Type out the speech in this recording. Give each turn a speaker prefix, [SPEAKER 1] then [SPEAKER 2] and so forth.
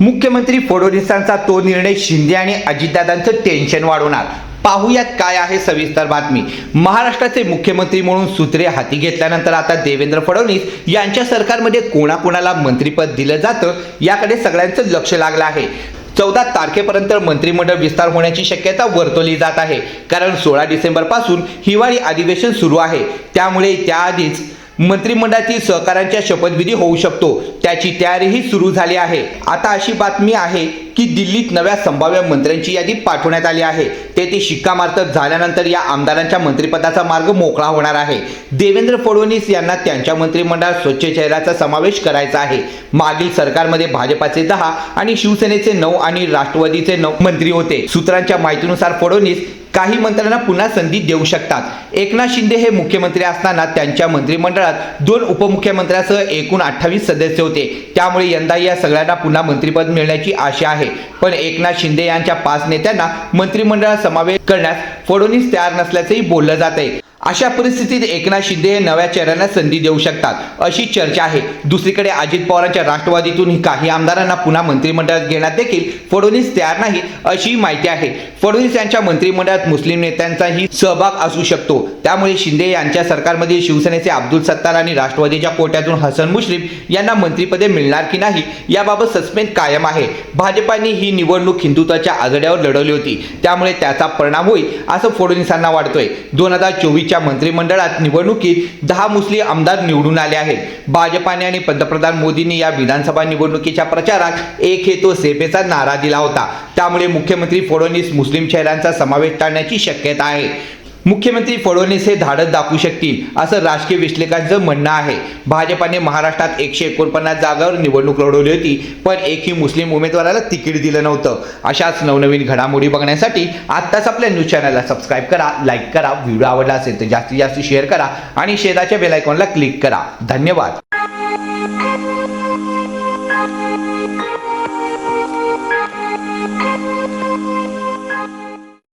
[SPEAKER 1] मुख्यमंत्री फडणवीसांचा तो निर्णय शिंदे आणि अजितदादांचं टेन्शन वाढवणार. पाहूयात काय आहे सविस्तर बातमी. महाराष्ट्राचे मुख्यमंत्री म्हणून सूत्रे हाती घेतल्यानंतर आता देवेंद्र फडणवीस यांच्या सरकारमध्ये कोणाकोणाला मंत्रीपद दिलं जातं याकडे सगळ्यांचं लक्ष लागलं आहे. चौदा तारखेपर्यंत मंत्रिमंडळ विस्तार होण्याची शक्यता वर्तवली जात आहे. कारण सोळा डिसेंबरपासून हिवाळी अधिवेशन सुरू आहे. त्यामुळे त्याआधीच मंत्रिमंडळातील सहकाऱ्यांच्या शपथविधी होऊ शकतो. त्याची तयारीही सुरू झाली आहे. आता अशी बातमी आहे की दिल्लीत नव्या संभाव्य मंत्र्यांची यादी पाठवण्यात आली आहे. तेथे शिक्कामार्तब झाल्यानंतर या आमदारांच्या मंत्रिपदाचा मार्ग मोकळा होणार आहे. देवेंद्र फडणवीस यांना त्यांच्या मंत्रिमंडळात स्वच्छ चेहऱ्याचा समावेश करायचा आहे. मागील सरकारमध्ये भाजपाचे दहा आणि शिवसेनेचे नऊ आणि राष्ट्रवादीचे नऊ मंत्री होते. सूत्रांच्या माहितीनुसार फडणवीस काही मंत्र्यांना पुन्हा संधी देऊ शकतात. एकनाथ शिंदे हे मुख्यमंत्री असताना त्यांच्या मंत्रिमंडळात दोन उपमुख्यमंत्र्यासह एकूण अठ्ठावीस सदस्य होते. त्यामुळे यंदा या सगळ्यांना पुन्हा मंत्रिपद मिळण्याची आशा आहे. पण एकनाथ शिंदे यांच्या पाच नेत्यांना मंत्रिमंडळात समावेश करण्यास फडणवीस तयार नसल्याचंही बोललं जात आहे अशा परिस्थितीत एकनाथ शिंदे हे नव्या चेहऱ्यांना संधी देऊ शकतात. अशी चर्चा आहे. दुसरीकडे अजित पवारांच्या राष्ट्रवादीतून काही आमदारांना पुन्हा मंत्रिमंडळात घेण्यात देखील फडणवीस तयार नाही अशी माहिती आहे. फडणवीस यांच्या मंत्रिमंडळात मुस्लिम नेत्यांचाही सहभाग असू शकतो. त्यामुळे शिंदे यांच्या सरकारमध्ये शिवसेनेचे अब्दुल सत्तार आणि राष्ट्रवादीच्या कोट्यातून हसन मुश्रीफ यांना मंत्रिपदे मिळणार की नाही याबाबत सस्पेंड कायम आहे. भाजपाने ही निवडणूक हिंदुत्वाच्या आघाड्यावर लढवली होती. त्यामुळे त्याचा परिणाम होईल असं फडणवीसांना वाटतोय. दोन हजार चोवीस चोवीसच्या मंत्रिमंडळात निवडणुकीत दहा मुस्लिम आमदार निवडून आले आहेत. भाजपाने आणि पंतप्रधान मोदींनी या विधानसभा निवडणुकीच्या प्रचारात एक हे तो सेफेचा नारा दिला होता. त्यामुळे मुख्यमंत्री फडणवीस मुस्लिम चेहऱ्यांचा समावेश टाळण्याची शक्यता आहे. मुख्यमंत्री फडणवीस हे धाडस दाखवू शकतील असं राजकीय विश्लेषकांचं म्हणणं आहे. भाजपाने महाराष्ट्रात एकशे एकोणपन्नास जागावर निवडणूक लढवली होती पण एकही मुस्लिम उमेदवाराला तिकीट दिलं नव्हतं. अशाच नवनवीन घडामोडी बघण्यासाठी आत्ताच आपल्या न्यूज चॅनलला सबस्क्राईब करा लाईक करा व्हिडिओ आवडला असेल तर जास्तीत जास्त शेअर करा आणि शेजारच्या बेलायकॉनला क्लिक करा. धन्यवाद.